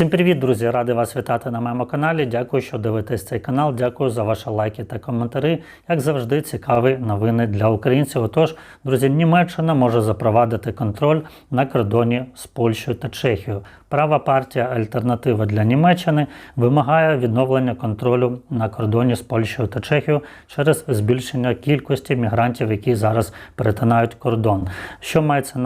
Всім привіт, друзі! Радий вас вітати на моєму каналі. Дякую, що дивитесь цей канал. Дякую за ваші лайки та коментарі. Як завжди, цікаві новини для українців. Отож, друзі, Німеччина може запровадити контроль на кордоні з Польщею та Чехією. Права партія Альтернатива для Німеччини вимагає відновлення контролю на кордоні з Польщею та Чехією через збільшення кількості мігрантів, які зараз перетинають кордон. Що мається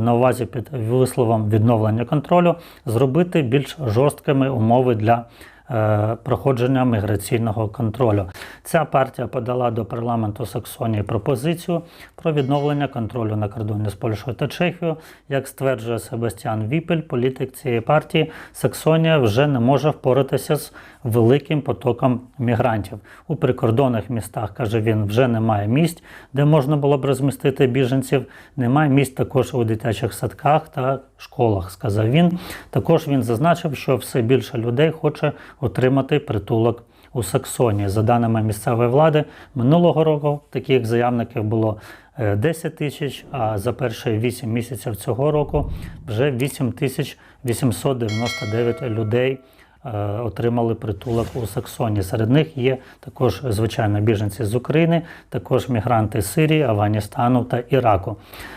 на увазі під висловом відновлення контролю? Зробити більш жорсткими умови для е, проходження міграційного контролю. Ця партія подала до парламенту Саксонії пропозицію про відновлення контролю на кордоні з Польщею та Чехією. Як стверджує Себастьян Віпель, політик цієї партії, Саксонія вже не може впоратися з великим потоком мігрантів. У прикордонних містах, каже він, вже немає місць, де можна було б розмістити біженців. Немає місць також у дитячих садках та школах, сказав він. Також він зазначив, що все більше людей хоче отримати притулок у Саксонії. За даними місцевої влади, минулого року таких заявників було е, 10 тисяч, а за перші 8 місяців цього року вже 8 тисяч 899 людей е, отримали притулок у Саксонії. Серед них є також, звичайно, біженці з України, також мігранти з Сирії, Афганістану та Іраку.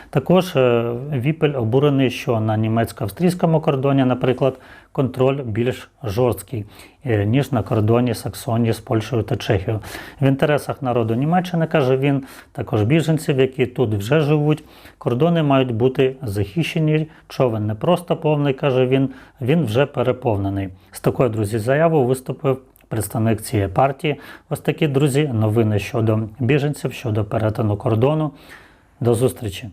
Також е, Віпель обурений, що на німецько-австрійському кордоні, наприклад, контроль більш жорсткий, е, ніж на кордоні Саксонії з Польщею та Чехією. В інтересах народу Німеччини, каже він, також біженців, які тут вже живуть, кордони мають бути захищені. Човен не просто повний, каже він, він вже переповнений. Такою, друзі, заявою виступив представник цієї партії. Ось такі, друзі, новини щодо біженців, щодо перетину кордону. До зустрічі!